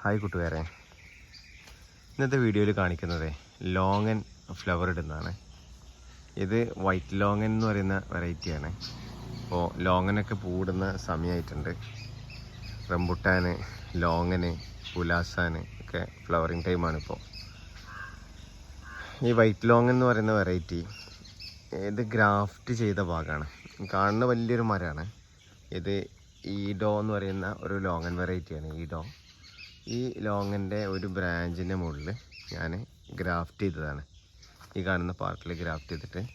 Hi കൂട്ടുകാരെ. ഇന്നത്തെ വീഡിയോയിൽ കാണിക്കുന്നത് ലോങ്ങൻ ഫ്ലവർ ഇടുന്നതാണ്. ഇത് വൈറ്റ് ലോങ്ങൻ എന്ന് പറയുന്ന വെറൈറ്റിയാണ് അപ്പോൾ ലോങ്ങനൊക്കെ പൂടുന്ന സമയമായിട്ടുണ്ട് റംബുട്ടാന് ലോങ്ങന് പുലാസാന് ഒക്കെ ഫ്ലവറിങ് ടൈമാണിപ്പോൾ ഈ വൈറ്റ് ലോങ്ങൻ എന്ന് പറയുന്ന വെറൈറ്റി ഇത് ഗ്രാഫ്റ്റ് ചെയ്ത ഭാഗമാണ് കാണുന്ന വലിയൊരു മരമാണ്. ഇത് ഈഡോ എന്ന് പറയുന്ന ഒരു ലോങ്ങൻ വെറൈറ്റിയാണ് ഈഡോ. ഈ ലോങ്ങിന്റെ ഒരു ബ്രാഞ്ചിന്റെ മുകളിൽ ഞാൻ ഗ്രാഫ്റ്റ് ചെയ്തതാണ്. ഈ കാണുന്ന പാർട്ടിൽ ഗ്രാഫ്റ്റ് ചെയ്തിട്ട്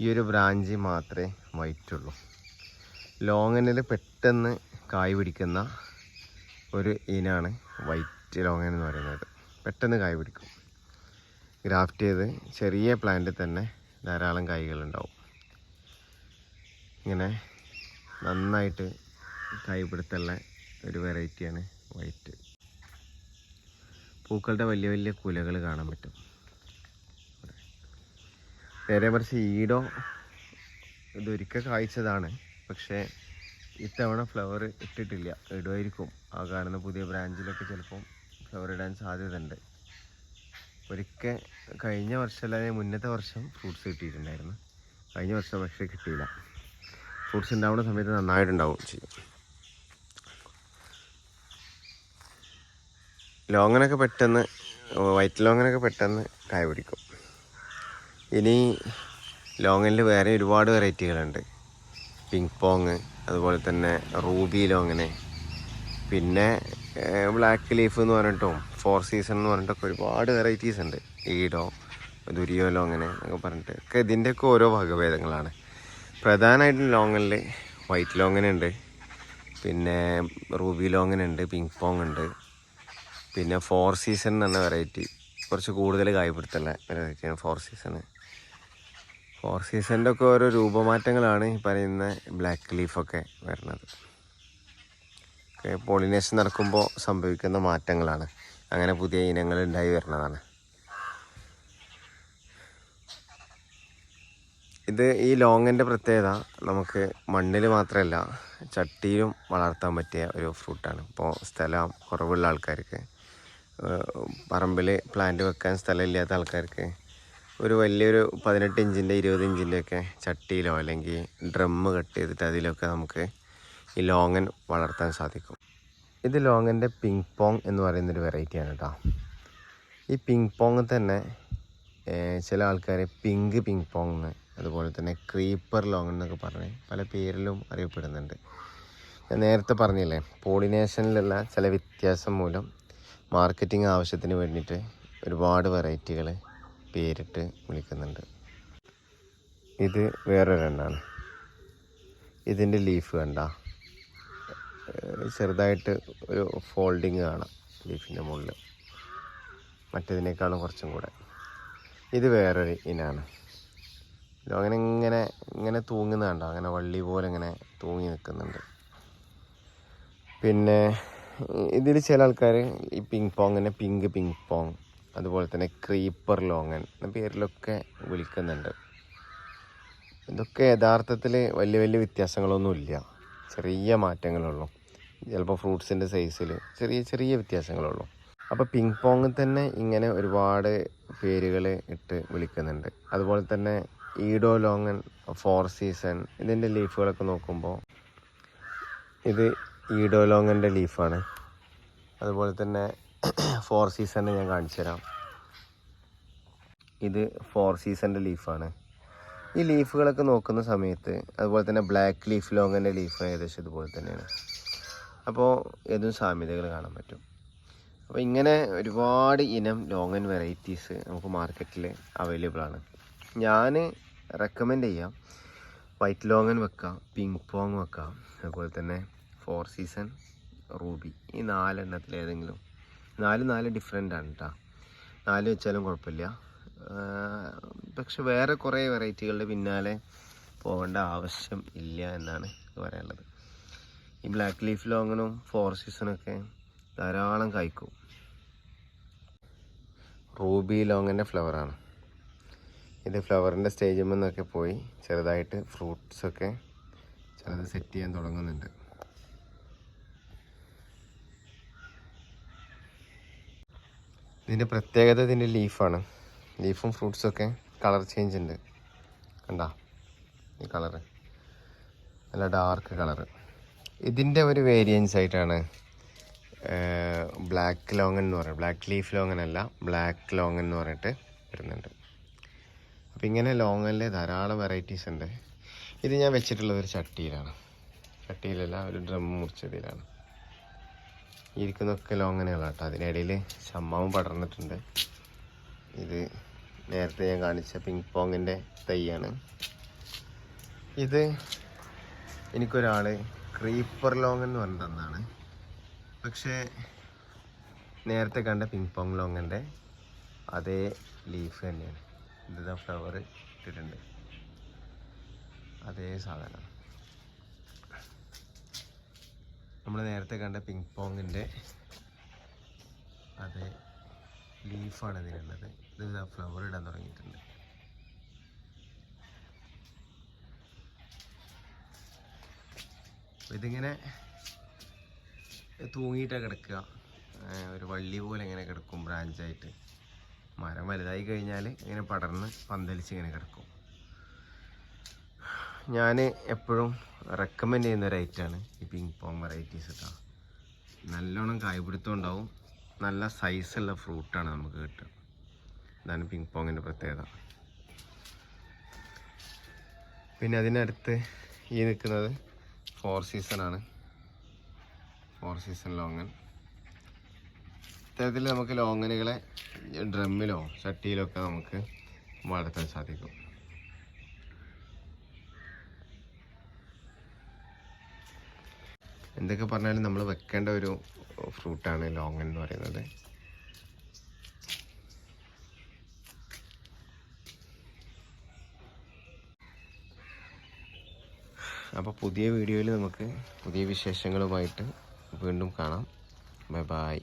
ഈ ഒരു ബ്രാഞ്ച് മാത്രമേ വൈറ്റുള്ളൂ. ലോങ്ങനിൽ പെട്ടെന്ന് കായ് പിടിക്കുന്ന ഒരു ഇനാണ് വൈറ്റ് ലോങ്ങൻ എന്ന് പറയുന്നത്. പെട്ടെന്ന് കായ് പിടിക്കും. ഗ്രാഫ്റ്റ് ചെയ്ത് ചെറിയ പ്ലാന്റിൽ തന്നെ ധാരാളം കായ്കളുണ്ടാവും. ഇങ്ങനെ നന്നായിട്ട് കായ് പിടുത്തുള്ള ഒരു വെറൈറ്റിയാണ് വൈറ്റ്. പൂക്കളുടെ വലിയ വലിയ കുലകൾ കാണാൻ പറ്റും. നേരെ മറിച്ച് ഈടോ ഇതൊരിക്കൽ കായ്ച്ചതാണ്. പക്ഷേ ഇത്തവണ ഫ്ലവർ ഇട്ടിട്ടില്ല. ഇടുമായിരിക്കും ആ കാണുന്ന പുതിയ ബ്രാഞ്ചിലൊക്കെ ചിലപ്പം ഫ്ലവർ ഇടാൻ സാധ്യതയുണ്ട്. ഒരിക്കൽ കഴിഞ്ഞ വർഷം അല്ലാതെ മുന്നത്തെ വർഷം ഫ്രൂട്ട്സ് കിട്ടിയിട്ടുണ്ടായിരുന്നു. കഴിഞ്ഞ വർഷം പക്ഷേ കിട്ടിയില്ല. ഫ്രൂട്ട്സ് ഉണ്ടാവുന്ന സമയത്ത് നന്നായിട്ടുണ്ടാവും ചെയ്യും. ലോങ്ങനൊക്കെ പെട്ടെന്ന് വൈറ്റ് ലോങ്ങനൊക്കെ പെട്ടെന്ന് കായ പിടിക്കും. ഇനി ലോങ്ങനിൽ വേറെ ഒരുപാട് വെറൈറ്റികളുണ്ട്. പിങ്ക് പോങ് അതുപോലെ തന്നെ റൂബി ലോങ്ങന്. പിന്നെ ബ്ലാക്ക് ലീഫ് എന്ന് പറഞ്ഞിട്ടും ഫോർ സീസൺ എന്ന് പറഞ്ഞിട്ടൊക്കെ ഒരുപാട് വെറൈറ്റീസ് ഉണ്ട്. ഈഡോ ദുരിയോ ലോങ്ങന് എന്നൊക്കെ പറഞ്ഞിട്ട്. ഒക്കെ ഇതിന്റെയൊക്കെ ഓരോ വകഭേദങ്ങളാണ്. പ്രധാനമായിട്ടും ലോങ്ങനിൽ വൈറ്റ് ലോങ്ങനുണ്ട്. പിന്നെ റൂബി ലോങ്ങനുണ്ട് പിങ്ക് പോങ് ഉണ്ട്. പിന്നെ ഫോർ സീസൺ എന്ന വെറൈറ്റി കുറച്ച് കൂടുതൽ കായ്പിടുത്തുള്ള വെറൈറ്റിയാണ് ഫോർ സീസൺ ഫോർ സീസണിന്റെ ഒക്കെ ഓരോ രൂപമാറ്റങ്ങളാണ് ഈ പറയുന്ന ബ്ലാക്ക് ലീഫൊക്കെ വരുന്നത്. പോളിനേഷൻ നടക്കുമ്പോൾ സംഭവിക്കുന്ന മാറ്റങ്ങളാണ്. അങ്ങനെ പുതിയ ഇനങ്ങൾ ഉണ്ടായി വരുന്നതാണ്. ഇത് ഈ ലോങ്ങിന്റെ പ്രത്യേകത നമുക്ക് മണ്ണിൽ മാത്രമല്ല ചട്ടിയിലും വളർത്താൻ പറ്റിയ ഒരു ഫ്രൂട്ടാണ് ഇപ്പോൾ സ്ഥലം കുറവുള്ള ആൾക്കാർക്ക് പറമ്പിൽ പ്ലാന്റ് വെക്കാൻ സ്ഥലമില്ലാത്ത ആൾക്കാർക്ക് ഒരു വലിയൊരു പതിനെട്ട് ഇഞ്ചിന്റെ ഇരുപത് ഇഞ്ചിന്റെ ഒക്കെ ചട്ടിയിലോ അല്ലെങ്കിൽ ഡ്രമ്മ് കട്ട് ചെയ്തിട്ട് അതിലൊക്കെ നമുക്ക് ഈ ലോങ്ങൻ വളർത്താൻ സാധിക്കും. ഇത് ലോങ്ങന്റെ പിങ് പോങ് എന്ന് പറയുന്നൊരു വെറൈറ്റിയാണ് കേട്ടോ ഈ പിങ് പോങ് തന്നെ ചില ആൾക്കാർ പിങ്ക് പിങ് പോങ് അതുപോലെ തന്നെ ക്രീപ്പർ ലോങ് എന്നൊക്കെ പറഞ്ഞ് പല പേരിലും അറിയപ്പെടുന്നുണ്ട്. ഞാൻ നേരത്തെ പറഞ്ഞില്ലേ പോളിനേഷനിലുള്ള ചില വ്യത്യാസം മൂലം മാർക്കറ്റിംഗ് ആവശ്യത്തിന് വേണ്ടിയിട്ട് ഒരുപാട് വെറൈറ്റികൾ പേരിട്ട് വിളിക്കുന്നുണ്ട്. ഇത് വേറൊരെണ്ണാണ്. ഇതിന്റെ ലീഫ് കണ്ട. ചെറുതായിട്ട് ഒരു ഫോൾഡിങ് കാണാം ലീഫിന്റെ മുകളിൽ മറ്റേതിനേക്കാളും കുറച്ചും കൂടെ. ഇത് വേറൊരു ഇനാണ്. അങ്ങനെ ഇങ്ങനെ ഇങ്ങനെ തൂങ്ങുന്നതാണ്ടോ? അങ്ങനെ വള്ളി പോലെ ഇങ്ങനെ തൂങ്ങി നിൽക്കുന്നുണ്ട്. പിന്നെ ഇതിൽ ചില ആൾക്കാർ ഈ പിങ് പോങ്ങിനെ പിങ്ക് പിങ് പോങ് അതുപോലെ തന്നെ ക്രീപ്പർ ലോങ്ങൻ എന്ന പേരിലൊക്കെ വിളിക്കുന്നുണ്ട്. ഇതൊക്കെ യഥാർത്ഥത്തിൽ വലിയ വലിയ വ്യത്യാസങ്ങളൊന്നുമില്ല. ചെറിയ മാറ്റങ്ങളുള്ളൂ ചിലപ്പോൾ ഫ്രൂട്ട്സിന്റെ സൈസിൽ ചെറിയ ചെറിയ വ്യത്യാസങ്ങളുള്ളൂ അപ്പോൾ പിങ് പോങ് തന്നെ ഇങ്ങനെ ഒരുപാട് പേരുകൾ ഇട്ട് വിളിക്കുന്നുണ്ട്. അതുപോലെ തന്നെ ഈഡോ ലോങ്ങൻ ഫോർ സീസൺ ഇതിന്റെ ലീഫുകളൊക്കെ നോക്കുമ്പോൾ ഇത് ഈഡോ ലോങ്ങന്റെ ലീഫാണ്. അതുപോലെ തന്നെ ഫോർ സീസണിന് ഞാൻ കാണിച്ചു തരാം. ഇത് ഫോർ സീസണിന്റെ ലീഫാണ്. ഈ ലീഫുകളൊക്കെ നോക്കുന്ന സമയത്ത് അതുപോലെ തന്നെ ബ്ലാക്ക് ലീഫ് ലോങ്ങന്റെ ലീഫ് ഏകദേശം ഇതുപോലെ തന്നെയാണ്. അപ്പോൾ ഏതും സാമ്യതകൾ കാണാൻ പറ്റും. അപ്പോൾ ഇങ്ങനെ ഒരുപാട് ഇനം ലോങ്ങൻ വെറൈറ്റീസ് നമുക്ക് മാർക്കറ്റിൽ അവൈലബിൾ ആണ്. ഞാൻ റെക്കമെൻഡ് ചെയ്യാം. വൈറ്റ് ലോങ്ങൻ വെക്കാം പിങ്ക് പോങ് വെക്കാം അതുപോലെ തന്നെ ഫോർ സീസൺ റൂബി ഈ നാലെണ്ണത്തിൽ ഏതെങ്കിലും? നാല് നാല് ഡിഫറെന്റ് ആണ് കേട്ടോ നാല് വെച്ചാലും കുഴപ്പമില്ല. പക്ഷെ വേറെ കുറേ വെറൈറ്റികളുടെ പിന്നാലെ പോകേണ്ട ആവശ്യം ഇല്ല എന്നാണ് പറയാനുള്ളത്. ഈ ബ്ലാക്ക് ലീഫ് ലോങ്ങനും ഫോർ സീസണൊക്കെ ധാരാളം കായ്ക്കും റൂബി ലോങ്ങിന്റെ ഫ്ലവറാണ് ഇത് ഫ്ലവറിന്റെ സ്റ്റേജിൽ നിന്നൊക്കെ പോയി ചെറുതായിട്ട് ഫ്രൂട്ട്സൊക്കെ ചിലത് സെറ്റ് ചെയ്യാൻ തുടങ്ങുന്നുണ്ട്. ഇതിന്റെ പ്രത്യേകത ഇതിന്റെ ലീഫാണ്. ലീഫും ഫ്രൂട്ട്സൊക്കെ കളർ ചേഞ്ച് ഉണ്ട്. കണ്ട? ഈ കളറ്. നല്ല ഡാർക്ക് കളറ്. ഇതിന്റെ ഒരു വേരിയൻസ് ആയിട്ടാണ് ബ്ലാക്ക് ലോങ്ങൻ എന്ന് പറയുന്നത്. ബ്ലാക്ക് ലീഫ് ലോങ്ങൻ അല്ല ബ്ലാക്ക് ലോങ്ങൻ എന്ന് പറഞ്ഞിട്ട് വരുന്നുണ്ട്. അപ്പോൾ ഇങ്ങനെ ലോങ്ങിലെ ധാരാളം വെറൈറ്റീസ് ഉണ്ട്. ഇത് ഞാൻ വെച്ചിട്ടുള്ളത് ഒരു ചട്ടിയിലാണ്. ചട്ടിയിലല്ല ഒരു ഡ്രം മുറിച്ചതിലാണ്. ഇരിക്കുന്നൊക്കെ ലോങ്ങനെയുള്ള കേട്ടോ. അതിനിടയിൽ ചമ്മാവും പടർന്നിട്ടുണ്ട്. ഇത് നേരത്തെ ഞാൻ കാണിച്ച പിങ് പോങ്ങിന്റെ തൈയാണ്. ഇത് എനിക്കൊരാൾ ക്രീപ്പർ ലോങ് എന്ന് പറഞ്ഞു തന്നാണ്. പക്ഷേ നേരത്തെ കണ്ട പിങ് പോങ് ലോങ്ങിന്റെ അതേ ലീഫ് തന്നെയാണ്. ഇതിതാ ഫ്ലവർ ഇട്ടിട്ടുണ്ട്. അതേ സാധനം നമ്മൾ നേരത്തെ കണ്ട പിങ് പോങ്ങിന്റെ അതേ ലീഫാണ് ഇതിനുള്ളത് ഇത് ഫ്ലവർ ഇടാൻ തുടങ്ങിയിട്ടുണ്ട്. ഇതിങ്ങനെ തൂങ്ങിയിട്ടാണ് കിടക്കുക. ഒരു വള്ളി പോലെ ഇങ്ങനെ കിടക്കും ബ്രാഞ്ചായിട്ട് മരം വലുതായി കഴിഞ്ഞാൽ ഇങ്ങനെ പടർന്ന് പന്തലിച്ച് ഇങ്ങനെ കിടക്കും. ഞാൻ എപ്പോഴും റെക്കമെൻഡ് ചെയ്യുന്ന ഐറ്റമാണ് ഈ പിങ് പോങ് വെറൈറ്റീസ് കേട്ടോ നല്ലോണം കായ്പിടുത്തം ഉണ്ടാവും. നല്ല സൈസുള്ള ഫ്രൂട്ടാണ് നമുക്ക് കിട്ടുക. ഇതാണ് പിങ് പോങ്ങിന്റെ പ്രത്യേകത. പിന്നെ അതിനടുത്ത് ഈ നിൽക്കുന്നത് ഫോർ സീസണാണ് ഫോർ സീസൺ ലോങ്ങൻ ഇത്തരത്തിൽ നമുക്ക് ലോങ്ങനുകളെ ഡ്രമ്മിലോ ചട്ടിയിലോ ഒക്കെ നമുക്ക് വളർത്താൻ സാധിക്കും. എന്തൊക്കെ പറഞ്ഞാലും നമ്മൾ വെക്കേണ്ട ഒരു ഫ്രൂട്ടാണ് ലോങ്ങൻ എന്ന് പറയുന്നത്. അപ്പോൾ പുതിയ വീഡിയോയിൽ നമുക്ക് പുതിയ വിശേഷങ്ങളുമായിട്ട് വീണ്ടും കാണാം. Bye bye